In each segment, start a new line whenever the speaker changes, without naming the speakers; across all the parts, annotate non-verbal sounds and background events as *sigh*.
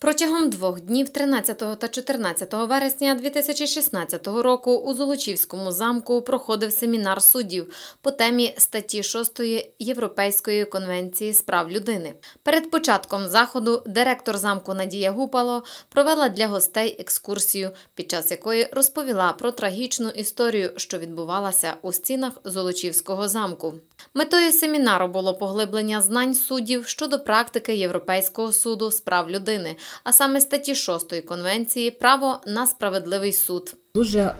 Протягом двох днів 13 та 14 вересня 2016 року у Золочівському замку проходив семінар суддів по темі статті 6 Європейської конвенції з прав людини. Перед початком заходу директор замку Надія Гупало провела для гостей екскурсію, під час якої розповіла про трагічну історію, що відбувалася у стінах Золочівського замку. Метою семінару було поглиблення знань суддів щодо практики Європейського суду з прав людини, а саме статті 6 Конвенції Право на справедливий суд.
Дуже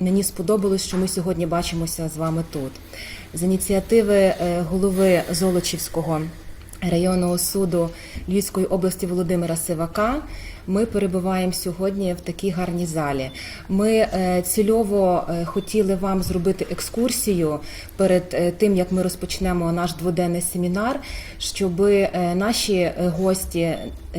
мені сподобалось, що ми сьогодні бачимося з вами тут. З ініціативи е, голови Золочівського районного суду Львівської області Володимира Сивака. Ми перебуваємо сьогодні в такій гарній залі. Ми е, цільово е, хотіли вам зробити екскурсію перед е, тим, як ми розпочнемо наш дводенний семінар, щоб наші гості,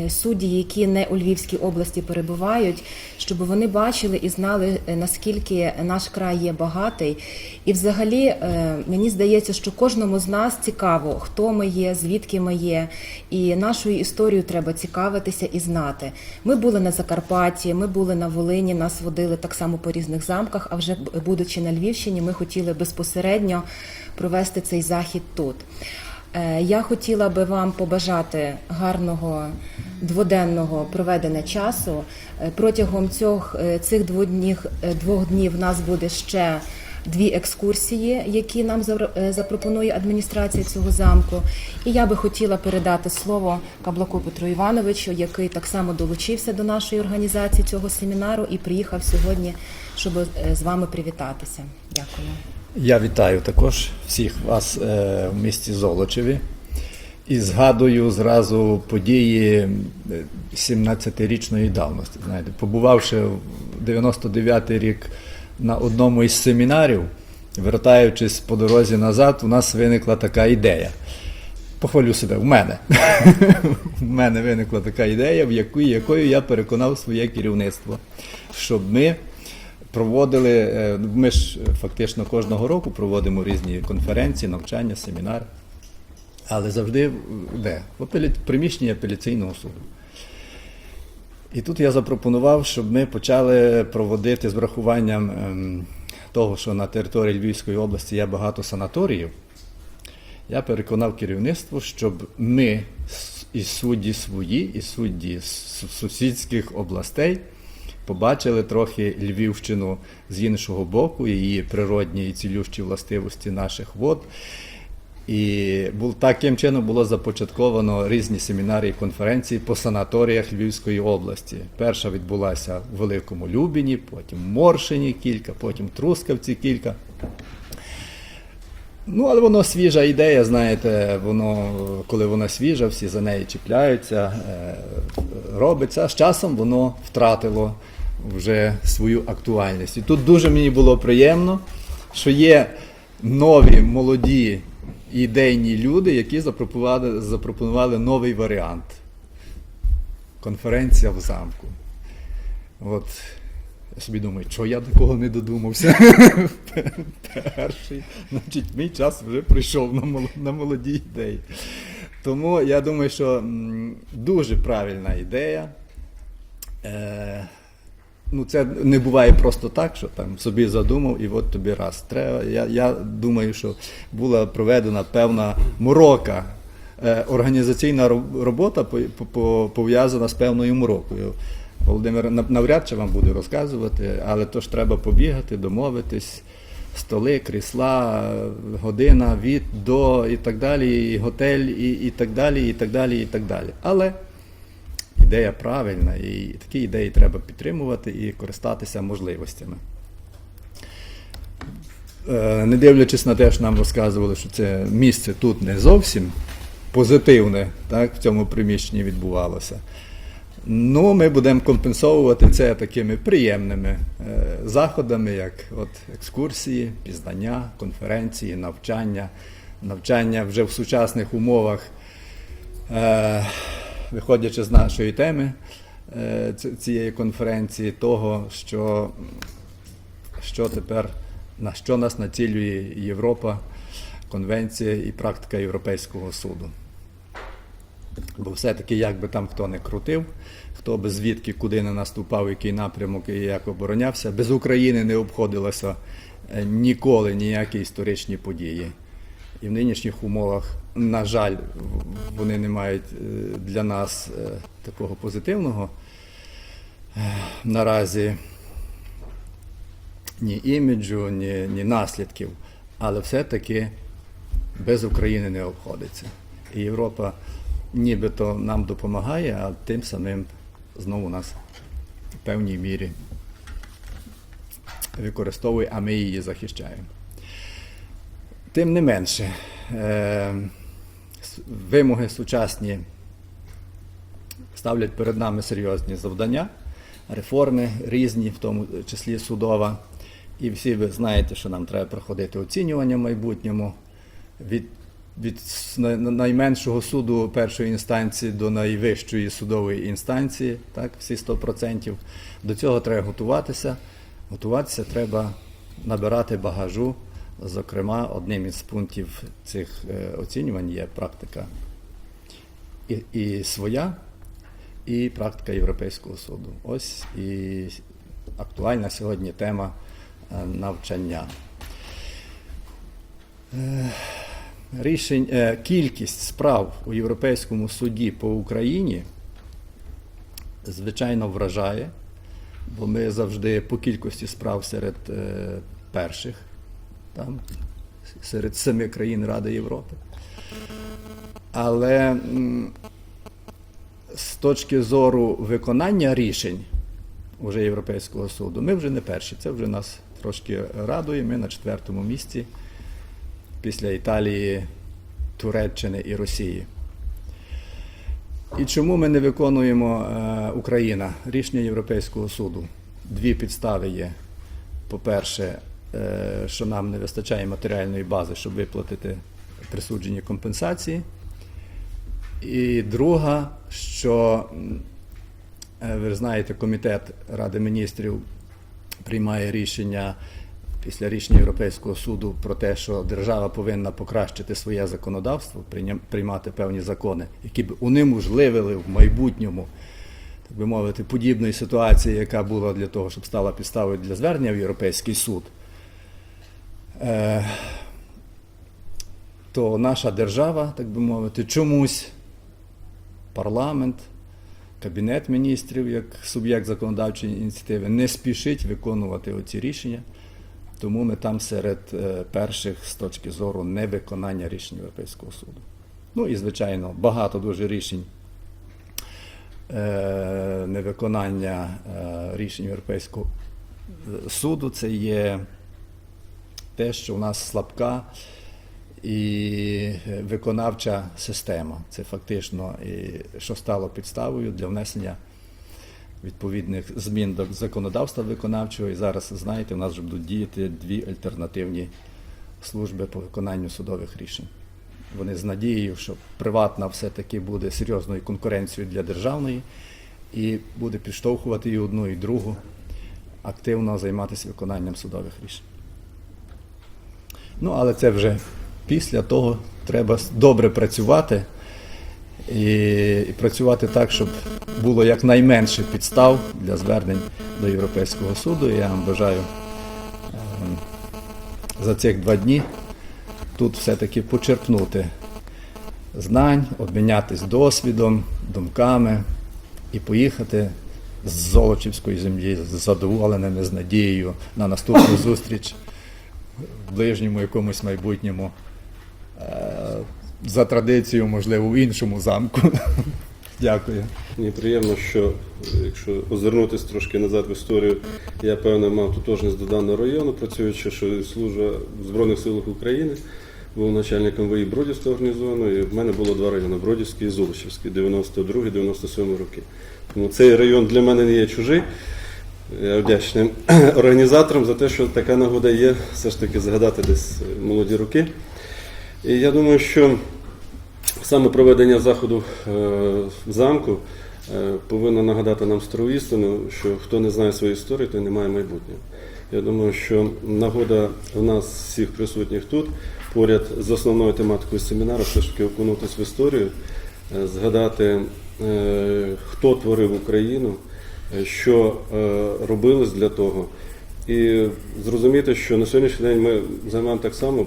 судді, які не у Львівській області перебувають, щоб вони бачили і знали, наскільки наш край є багатий. І взагалі мені здається, що кожному з нас цікаво, хто ми є, звідки ми є, і нашою історією треба цікавитися і знати. Ми були на Закарпатті, ми були на Волині, нас водили так само по різних замках. А вже будучи на Львівщині, ми хотіли безпосередньо провести цей захід тут. Е, Я хотіла би вам побажати гарного дводенного проведення часу. Е, Протягом е, цих двох днів, двох днів нас буде ще дві екскурсії, які нам е, запропонує адміністрація цього замку. І я би хотіла передати слово Каблаку Петру Івановичу, який так само долучився до нашої організації цього семінару і приїхав сьогодні, щоб е, з вами привітатися. Дякую.
Я вітаю також всіх вас е, в місті Золочеві і згадую зразу події е, 17-річної давності. Знаєте, побувавши в 99-й рік на одному із семінарів, вертаючись по дорозі назад, у нас виникла така ідея. Похвалю себе, в мене. *laughs* В мене виникла така ідея, в яку, якою я переконав своє керівництво, щоб ми проводили, е, ми ж е, фактично кожного року проводимо різні конференції, навчання, семінари, але завжди де? В приміщенні апеляційного суду. І тут я запропонував, щоб ми почали проводити з врахуванням ем, того, що на території Львівської області є багато санаторіїв. Я переконав керівництво, щоб ми і судді свої, і судді з сусідських областей побачили трохи Львівщину з іншого боку, її природні і цілющі властивості наших вод. І таким чином було започатковано різні семінари і конференції по санаторіях Львівської області. Перша відбулася в Великому Любіні, потім Моршині кілька, потім в Трускавці кілька. Ну, але воно свіжа ідея, знаєте, воно, коли вона свіжа, всі за неї чіпляються, е, робиться. З часом воно втратило вже свою актуальність. І тут дуже мені було приємно, що є нові молоді ідейні люди, які запропонували, запропонували новий варіант. Конференція в замку. От я собі думаю, що я такого не додумався. *laughs* Перший. Значить, мій час вже прийшов на мол- на молоді ідеї. Тому я думаю, що дуже правильна ідея. Ну, це не буває просто так, що там собі задумав і от тобі раз. Треба. Я, я думаю, що була проведена певна морока. е, Організаційна робота по- по- по- пов'язана з певною морокою. Володимир навряд чи вам буде розказувати, але то ж треба побігати, домовитись, столи, крісла, година від до і так далі, і готель, і, і так далі, і так далі, і так далі. Але ідея правильна, і такі ідеї треба підтримувати і користатися можливостями. Е, Не дивлячись на те, що нам розказували, що це місце тут не зовсім позитивне, так, в цьому приміщенні відбувалося. Ну, ми будемо компенсовувати це такими приємними е, заходами, як от екскурсії, пізнання, конференції, навчання, навчання вже в сучасних умовах, е, виходячи з нашої теми е, цієї конференції, того, що, що тепер на що нас націлює Європа, конвенція і практика Європейського суду. Бо все-таки, як би там хто не крутив, хто би звідки куди не наступав, який напрямок і як оборонявся, без України не обходилося е, ніколи ніякі історичні події. І в нинішніх умовах, на жаль, вони не мають е, для нас е, такого позитивного е, наразі ні іміджу, ні, ні наслідків, але все-таки без України не обходиться. І Європа нібито нам допомагає, а тим самим знову нас в певній мірі використовує, а ми її захищаємо. Тим не менше, вимоги сучасні ставлять перед нами серйозні завдання, реформи різні, в тому числі судова. І всі ви знаєте, що нам треба проходити оцінювання в майбутньому від, від найменшого суду першої інстанції до найвищої судової інстанції, так, всі 100%. До цього треба готуватися. Готуватися треба набирати багажу. Зокрема, одним із пунктів цих е, оцінювань є практика і, і своя, і практика Європейського суду. Ось і актуальна сьогодні тема е, навчання. Е, Рішень, кількість справ у Європейському суді по Україні звичайно вражає, бо ми завжди по кількості справ серед перших, там, серед семи країн Ради Європи. Але з точки зору виконання рішень уже Європейського суду, ми вже не перші. Це вже нас трошки радує. Ми на четвертому місці після Італії, Туреччини і Росії. І чому ми не виконуємо е, Україна рішення Європейського суду? Дві підстави є. По-перше, що нам не вистачає матеріальної бази, щоб виплатити присуджені компенсації. І друга, що е, ви знаєте, комітет Ради міністрів приймає рішення після рішення Європейського суду про те, що держава повинна покращити своє законодавство, приймати певні закони, які б унеможливили в майбутньому, так би мовити, подібної ситуації, яка була для того, щоб стала підставою для звернення в Європейський суд. Е, то наша держава, так би мовити, чомусь парламент, Кабінет міністрів як суб'єкт законодавчої ініціативи не спішить виконувати оці рішення, тому ми там серед е, перших з точки зору невиконання рішень Європейського суду. Ну і, звичайно, багато дуже рішень е, невиконання рішень Європейського суду це є те, що у нас слабка і виконавча система. Це фактично, і що стало підставою для внесення відповідних змін до законодавства виконавчого. І зараз, знаєте, у нас вже будуть діяти дві альтернативні служби по виконанню судових рішень. Вони з надією, що приватна все-таки буде серйозною конкуренцією для державної і буде підштовхувати і одну, і другу активно займатися виконанням судових рішень. Ну, але це вже після того треба добре працювати і, і працювати так, щоб було якнайменше підстав для звернень до Європейського суду. Я вам бажаю ем, за цих два дні тут все-таки почерпнути знань, обмінятись досвідом, думками і поїхати з Золочівської землі з задоволеними, з надією на наступну зустріч в ближньому якомусь майбутньому. Е, За традицією, можливо, в іншому замку. *laughs* Дякую.
Мені приємно, що якщо озирнутися трошки назад в історію, я певно мав тотожність до даного району, працюючи, що служба в Збройних силах України, був начальником ВІ Бродівського гарнізону, і в мене було два райони Бродівський і Золочівський, 92-97 роки. Тому цей район для мене не є чужий. Я вдячний *clears throat* організаторам за те, що така нагода є, все ж таки згадати десь е, молоді роки. І я думаю, що Саме проведення заходу е, в замку е, повинно нагадати нам стару істину, що хто не знає своєї історії, той не має майбутнього. Я думаю, що нагода в нас всіх присутніх тут, поряд з основною тематикою семінару, все ж таки окунутися в історію, згадати, хто творив Україну, що е, робилось для того. І зрозуміти, що на сьогоднішній день ми займаємо так само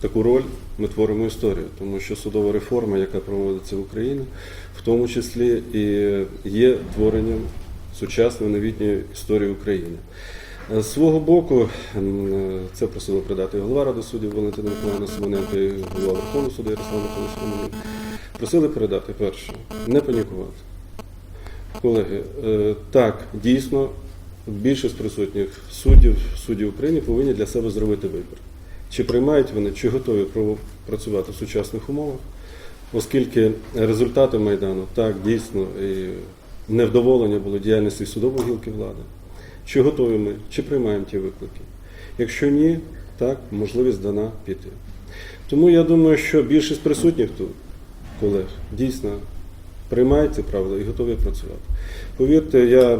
таку роль, ми творимо історію, тому що судова реформа, яка проводиться в Україні, в тому числі і є творенням сучасної новітньої історії України. Е, З свого боку, е, це просили придати голова Ради суддів Валентина Миколаївна Симоненко і голова Верховного суду Ярослав Миколаївич Романюк. Просили передати перше, не панікувати. Колеги, е, так, дійсно, більшість присутніх суддів, суддів України повинні для себе зробити вибір. Чи приймають вони, чи готові працювати в сучасних умовах, оскільки результати Майдану так дійсно і невдоволення було діяльності судової гілки влади. Чи готові ми, чи приймаємо ті виклики? Якщо ні, так, можливість дана піти. Тому я думаю, що більшість присутніх тут, колег, дійсно приймають правила і готові працювати. Повірте, я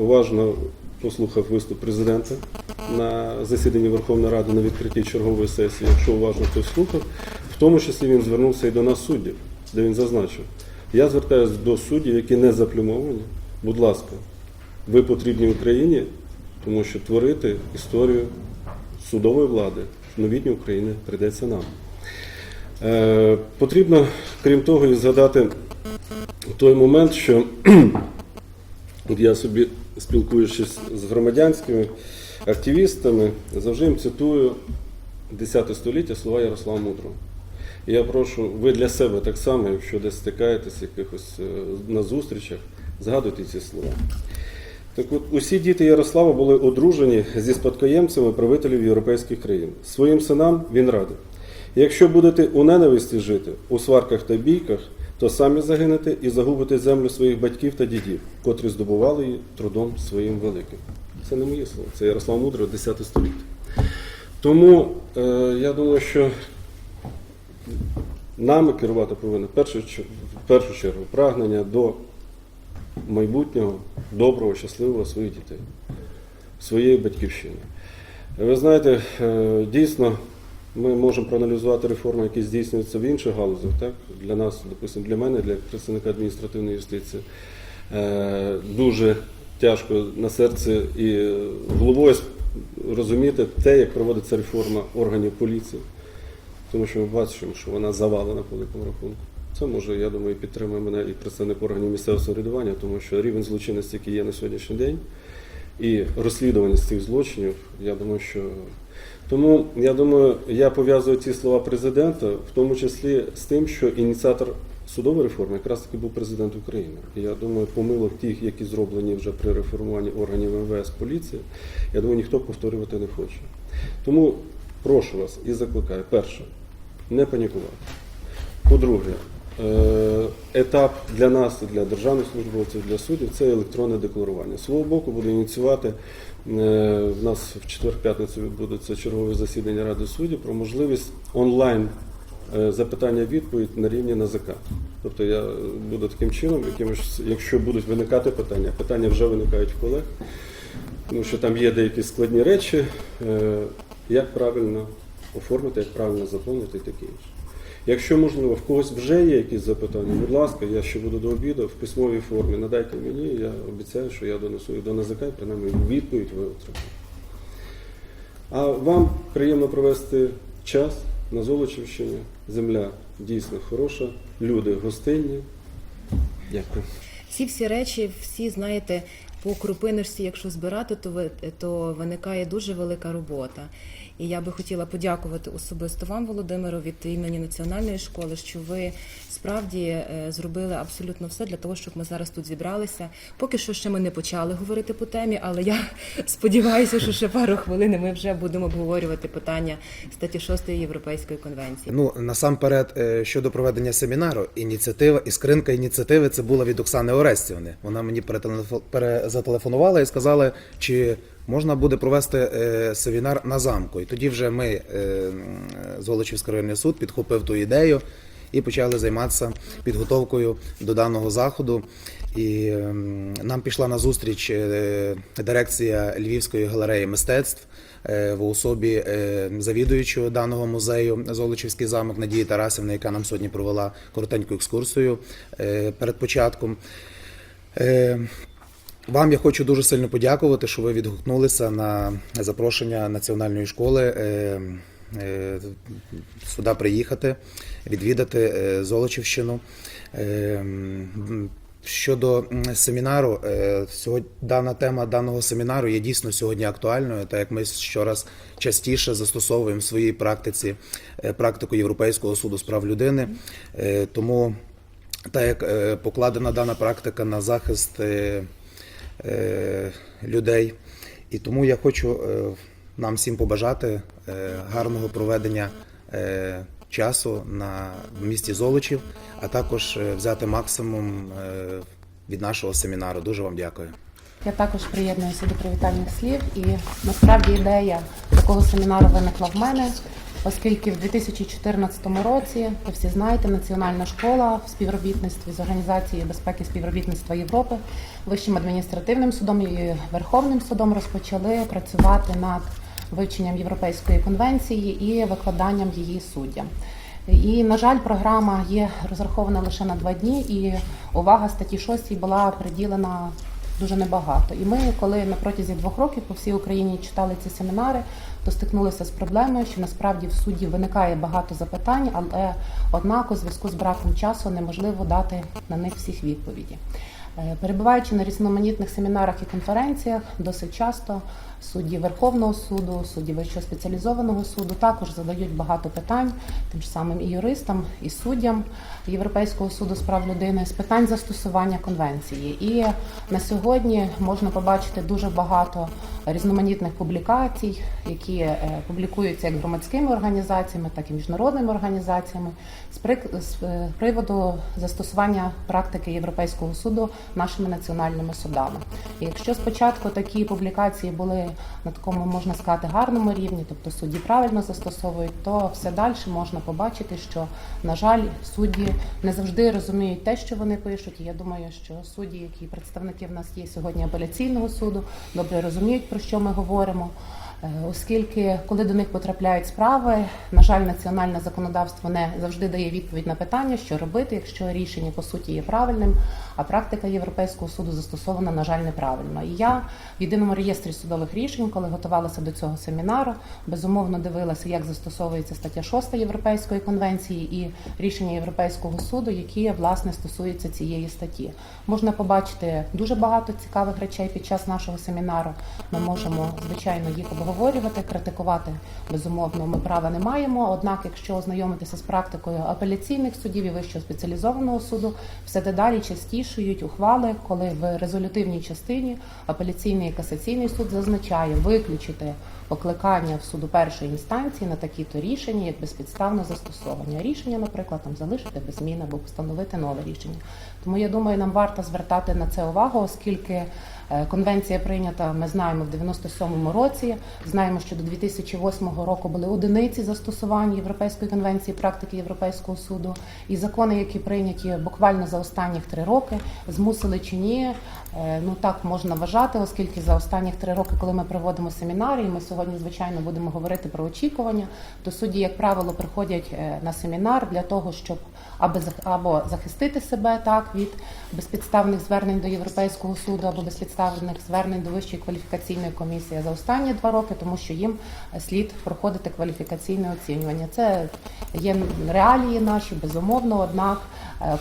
уважно послухав виступ президента на засіданні Верховної Ради на відкритті чергової сесії, якщо уважно хтось слухав, в тому числі він звернувся і до нас суддів, де він зазначив. Я звертаюся до суддів, які не заплюмовані. Будь ласка, ви потрібні Україні, тому що творити історію судової влади новітній Україні прийдеться нам. Е, потрібно, крім того, і згадати той момент, що *clears throat* я собі спілкуючись з громадянськими активістами, завжди їм цитую 10 століття слова Ярослава Мудрого. І я прошу, ви для себе так само, якщо десь стикаєтесь якихось е, на зустрічах, згадуйте ці слова. Так от, усі діти Ярослава були одружені зі спадкоємцями правителів європейських країн. Своїм синам він радив. Якщо будете у ненависті жити, у сварках та бійках, то самі загинете і загубите землю своїх батьків та дідів, котрі здобували її трудом своїм великим. Це не моє слово, це Ярослав Мудрий, 10 століття. Тому е, я думаю, що нами керувати повинно в першу, в першу чергу прагнення до майбутнього, доброго, щасливого своїх дітей, своєї батьківщини. Ви знаєте, е, дійсно, ми можемо проаналізувати реформи, які здійснюються в інших галузях. Так? Для нас, допустимо, для мене, для представника адміністративної юстиції, е, дуже тяжко на серці і головою розуміти те, як проводиться реформа органів поліції. Тому що ми бачимо, що вона завалена по великому рахунку. Це може, я думаю, підтримує мене і представник органів місцевого самоврядування, тому що рівень злочинності, який є на сьогоднішній день, і розслідуваність цих злочинів, я думаю, що. Тому я думаю, я пов'язую ці слова президента, в тому числі з тим, що ініціатор судової реформи якраз таки був президент України. І я думаю, помилок тих, які зроблені вже при реформуванні органів МВС поліції, я думаю, ніхто повторювати не хоче. Тому прошу вас і закликаю, перше, не панікувати. По-друге, е, етап для нас, для державних службовців, для суддів це електронне декларування. З свого боку буде ініціювати. Е, В нас в четвер-п'ятницю відбудеться чергове засідання Ради суддів про можливість онлайн е, запитання-відповідь на рівні НАЗК. Тобто я буду таким чином, якимось, якщо будуть виникати питання, питання вже виникають в колег, тому що там є деякі складні речі, е, як правильно оформити, як правильно заповнити і таке інше. Якщо можливо, в когось вже є якісь запитання, будь ласка, я ще буду до обіду в письмовій формі. Надайте мені, я обіцяю, що я донесу і до НАЗК, і принаймні відповідь ви отримаєте. А вам приємно провести час на Золочівщині. Земля дійсно хороша, люди гостинні. Дякую.
Ці всі речі, всі знаєте, по крупиночці, якщо збирати, то то виникає дуже велика робота. І я би хотіла подякувати особисто вам, Володимиру, від імені національної школи, що ви справді е, зробили абсолютно все для того, щоб ми зараз тут зібралися. Поки що ще ми не почали говорити по темі, але я *laughs* сподіваюся, що ще пару хвилин ми вже будемо обговорювати питання статті 6 Європейської конвенції.
Ну насамперед е, щодо проведення семінару, ініціатива іскринка ініціативи це була від Оксани Орестівни. Вона мені перетелефо- перезателефонувала і сказала, чи можна буде провести е, семінар на замку. І тоді вже ми, е, м, Золочівський районний суд, підхопив ту ідею і почали займатися підготовкою до даного заходу. І нам пішла на зустріч е, дирекція Львівської галереї мистецтв е, в особі е, завідуючого даного музею Золочівський замок Надії Тарасівни, яка нам сьогодні провела коротеньку екскурсію е, перед початком. Вам я хочу дуже сильно подякувати, що ви відгукнулися на запрошення національної школи е, е, сюди приїхати, відвідати е, Золочівщину. Щодо семінару, сьогодні дана тема даного семінару є дійсно сьогодні актуальною, так як ми щораз частіше застосовуємо в своїй практиці практику Європейського суду з прав людини. Тому так як покладена дана практика на захист людей. І тому я хочу е, нам всім побажати е, гарного проведення е, часу на місті Золочів, а також е, взяти максимум е, від нашого семінару. Дуже вам дякую.
Я також приєднуюся до привітальних слів, і насправді ідея такого семінару виникла в мене, оскільки в 2014 році, ви всі знаєте, Національна школа в співробітництві з організацією безпеки співробітництва Європи, Вищим адміністративним судом і Верховним судом розпочали працювати над вивченням Європейської конвенції і викладанням її суддям. І, на жаль, програма є розрахована лише на два дні, і увага статті 6 була приділена дуже небагато. І ми, коли на протязі двох років по всій Україні читали ці семінари, то стикнулися з проблемою, що насправді в суді виникає багато запитань, але однак у зв'язку з браком часу неможливо дати на них всіх відповіді. Е, Перебуваючи на різноманітних семінарах і конференціях, досить часто судді Верховного суду, судді Вищого спеціалізованого суду також задають багато питань тим ж самим і юристам, і суддям Європейського суду з прав людини з питань застосування конвенції. І на сьогодні можна побачити дуже багато різноманітних публікацій, які е, публікуються як громадськими організаціями, так і міжнародними організаціями з е, приводу застосування практики Європейського суду нашими національними судами. І якщо спочатку такі публікації були на такому, можна сказати, гарному рівні, тобто судді правильно застосовують, то все далі можна побачити, що на жаль, судді не завжди розуміють те, що вони пишуть. І я думаю, що судді, які представники в нас є сьогодні апеляційного суду, добре розуміють про що ми говоримо. Е, Оскільки, коли до них потрапляють справи, на жаль, національне законодавство не завжди дає відповідь на питання, що робити, якщо рішення по суті є правильним, а практика Європейського суду застосована, на жаль, неправильно. І я в єдиному реєстрі судових рішень, коли готувалася до цього семінару, безумовно дивилася, як застосовується стаття 6 Європейської конвенції і рішення Європейського суду, які власне стосуються цієї статті. Можна побачити дуже багато цікавих речей під час нашого семінару. Ми можемо звичайно їх обговорювати, критикувати. Безумовно, ми права не маємо. Однак, якщо ознайомитися з практикою апеляційних судів і вищого спеціалізованого суду, все дедалі частішують ухвали, коли в резолютивній частині апеляційний і касаційний суд зазначає виключити покликання в суду першої інстанції на такі-то рішення як безпідставне застосовання. Рішення, наприклад, там залишити без змін або постановити нове рішення. Тому я думаю, нам варто звертати на це увагу, оскільки конвенція прийнята, ми знаємо в 97-му році. Знаємо, що до 2008 року були одиниці застосувань Європейської конвенції, практики Європейського суду, і закони, які прийняті буквально за останніх три роки, змусили чи ні. е, Ну так можна вважати, оскільки за останніх три роки, коли ми проводимо семінари, і ми сьогодні, звичайно, будемо говорити про очікування, то судді, як правило, приходять е, на семінар для того, щоб аби або захистити себе так від безпідставних звернень до Європейського суду або безпідставних звернень до вищої кваліфікаційної комісії за останні два роки, тому що їм слід проходити кваліфікаційне оцінювання. Це є реалії наші, безумовно. Однак,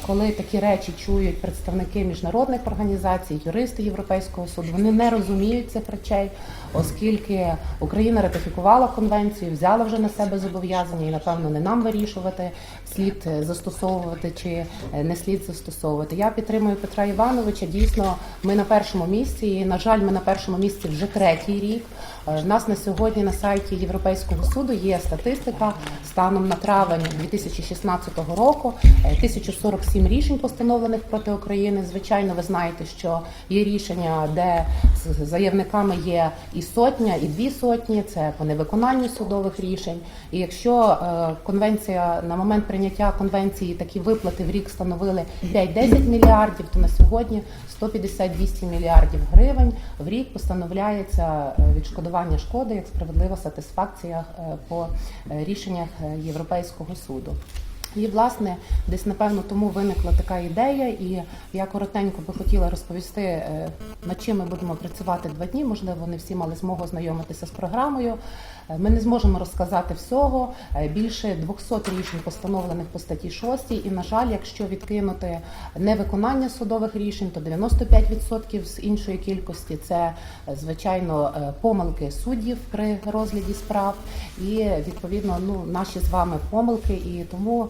коли такі речі чують представники міжнародних організацій, юристи Європейського суду, вони не розуміють цих речей, оскільки Україна ратифікувала конвенцію, взяла вже на себе зобов'язання, і напевно не нам вирішувати, слід е, застосовувати чи е, не слід застосовувати. Я підтримую Петра Івановича. Дійсно, ми на першому місці. І, на жаль, ми на першому місці вже третій рік. Е, У нас на сьогодні на сайті Європейського суду є статистика станом на травень 2016 року. е, 1047 рішень постановлених проти України. Звичайно, ви знаєте, що є рішення, де з заявниками є і сотня, і дві сотні. Це по невиконанню судових рішень. І якщо е, конвенція на момент прийняття конвенції такі виплати в рік становили 5-10 мільярдів, то на сьогодні 150-200 мільярдів гривень в рік постановляється е, відшкодування шкоди як справедлива сатисфакція е, по е, рішеннях е, Європейського суду. І власне десь напевно тому виникла така ідея, і я коротенько би хотіла розповісти, е, над чим ми будемо працювати два дні. Можливо, не всі мали змогу ознайомитися з програмою. Е, Ми не зможемо розказати всього. Е, Більше 200 рішень постановлених по статті 6. І на жаль, якщо відкинути невиконання судових рішень, то 95% з іншої кількості це звичайно помилки суддів при розгляді справ, і відповідно ну наші з вами помилки, і тому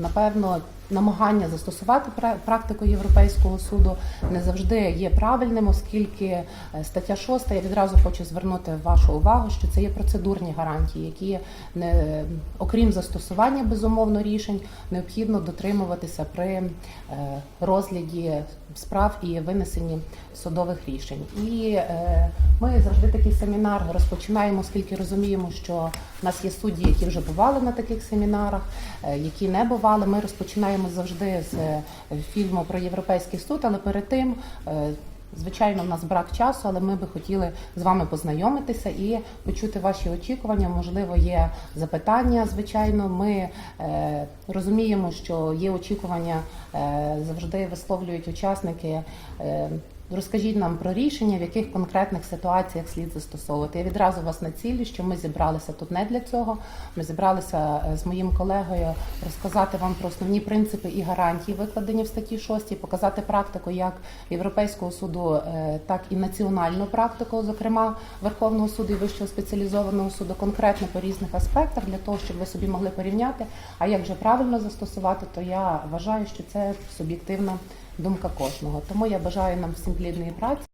напевно. Намагання застосувати практику Європейського суду не завжди є правильним, оскільки е, стаття 6, я відразу хочу звернути вашу увагу, що це є процедурні гарантії, які не окрім застосування безумовно рішень, необхідно дотримуватися при е, розгляді справ і винесенні судових рішень. І е, ми завжди такий семінар розпочинаємо, оскільки розуміємо, що в нас є судді, які вже бували на таких семінарах, е, які не бували. Ми розпочинаємо завжди з е, фільму про європейський суд, але перед тим. е, Звичайно, в нас брак часу, але ми би хотіли з вами познайомитися і почути ваші очікування. Можливо, є запитання. Звичайно, ми е, розуміємо, що є очікування, завжди висловлюють учасники. Розкажіть нам про рішення, в яких конкретних ситуаціях слід застосовувати. Я відразу вас націлю, що ми зібралися тут не для цього. Ми зібралися е, з моїм колегою розказати вам про основні принципи і гарантії, викладені в статті 6, показати практику як Європейського суду, е, так і національну практику, зокрема Верховного суду і Вищого спеціалізованого суду, конкретно по різних аспектах, для того, щоб ви собі могли порівняти. А як же правильно застосувати, то я вважаю, що це суб'єктивна думка кожного. Тому я бажаю нам всім плідної праці.